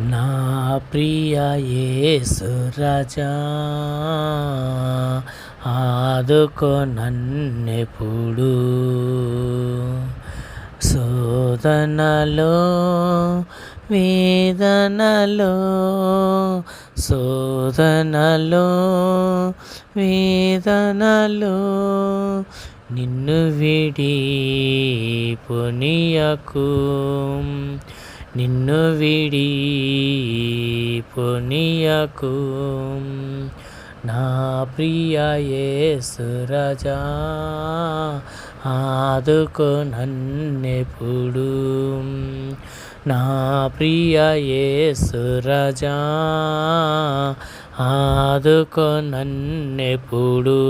నా ప్రియ యేసు ఆదుకో నన్నెప్పుడు. శోధనలో వేదనలో శోధనలో వేదనలో నిన్ను విడి పునియకు నిన్ను విడి పునియకు. నా ప్రియ యేసు రాజా ఆదుకో నన్నెప్పుడు. నా ప్రియ యేసు రాజా ఆదుకో నన్నెప్పుడు.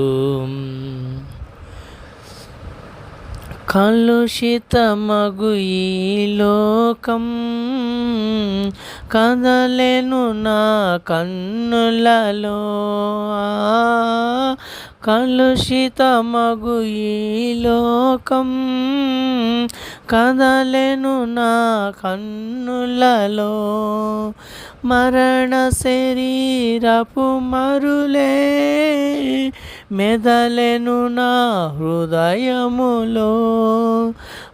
కలుషితమగు ఈ లోకం. కదలెను నా కన్నులలో. కలుషితమగు ఈ లోకం. కదలెను నా కన్నులలో. మరణ శరీరపు మరులే మెదలెను నా హృదయములో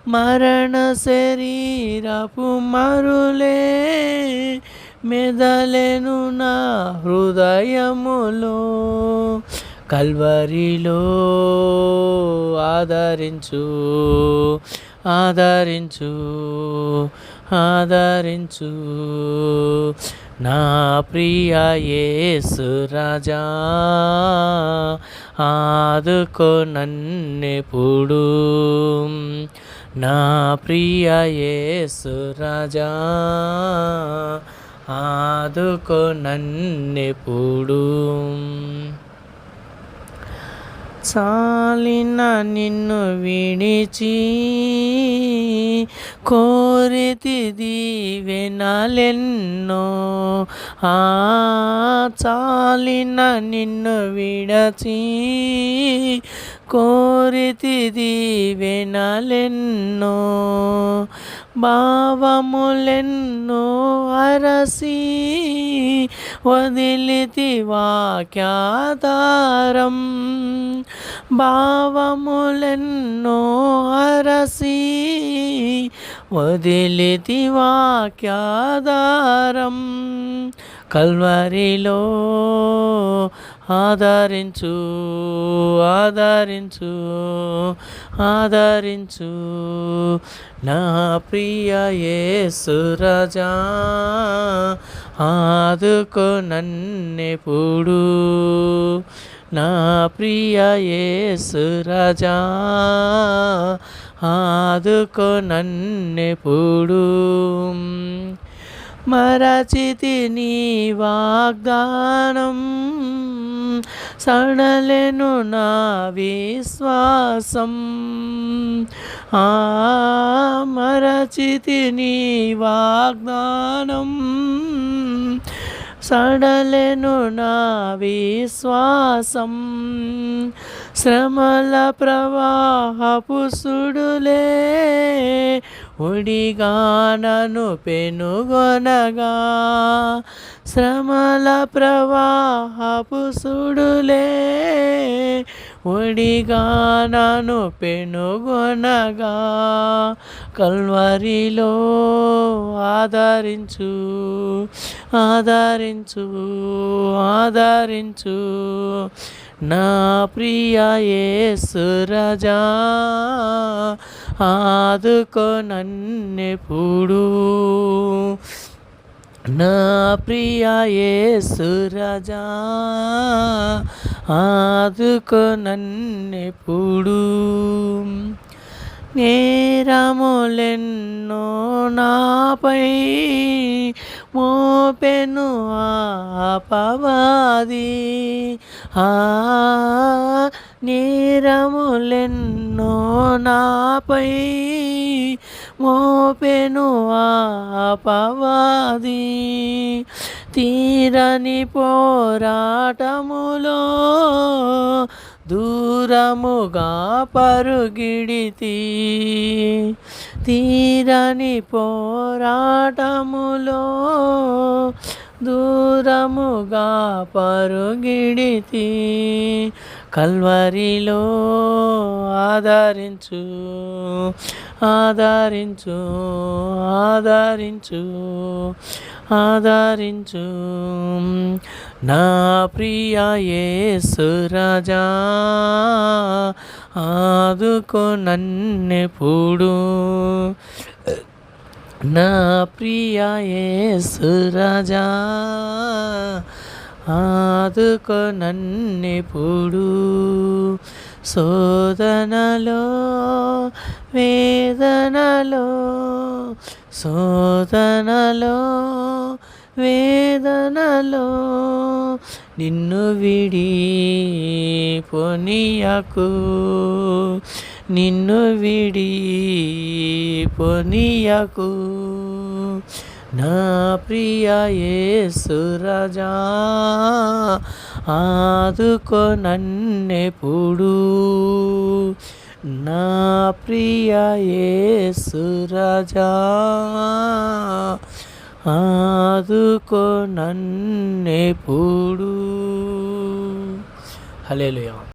మరణ శరీరపు మరులే మెదలెను నా హృదయములో కల్వరిలో ఆదరించు ఆదరించు ఆదరించు. నా ప్రియ యేసు రాజా ఆదుకో నన్నెప్పుడు. నా ప్రియ యేసు రాజా ఆదుకో నన్నెప్పుడు. చాలిన నిన్ను విడిచి కోరితి దీవెనలెన్నో. ఆ చాలిన నిన్ను విడచి కోరితి దీవెనలెన్నో. భావములెన్నో అరసి వదిలితి వాక్యాధారం భావములెన్నో అరసి వదిలితి వాక్యాధారం కల్వరిలో ఆదరించు ఆదరించు ఆదరించు. నా ప్రియ ఏ సురజా ఆదుకో నన్నెప్పుడు నా ప్రియ యేసు రాజా ఆదుకో నన్నెప్పుడు మరచితి నీ వాగ్దానం సడలెను నా విశ్వాసం. ఆ మరచితి నీ వాగ్దానం. సడలెను నా విశ్వాసం. శ్రమల ప్రవాహపు సుడులే ఒడిగా పెనుగొనగా. శ్రమల ప్రవాహపు సుడులే ఒడిగా పెనుగొనగా. కల్వరిలో ఆదరించు ఆదరించు ఆదరించు. నా ప్రియ యేసు ఆదుకో నన్నెప్పుడు. నా ప్రియ యేసు ఆదుకో నన్నెప్పుడు. నేరములెన్నో నాపై మోపెను ఆపవాది. ఆ నేరములెన్నో నాపై మోపెను ఆపవాది. తీరని పోరాటములో దూరముగా పరుగిడితి. తీరని పోరాటములో దూరముగా పరుగిడితి. కల్వరిలో ఆదరించు ఆదరించు ఆదరించు ఆదరించు నా ప్రియ యేసు రాజా ఆదుకో నన్నెప్పుడు నా ప్రియ యేసు రాజా ఆదుకో నన్నెప్పుడు శోధనలో వేదనలో శోధనలో వేదనలో నిన్ను విడి పొనియకు నిన్ను విడి పొనియకు నా ప్రియ యేసు ఆదుకో నన్నెప్పుడు నా ప్రియ యేసు ఆదుకో నన్నెప్పుడు హల్లెలూయా.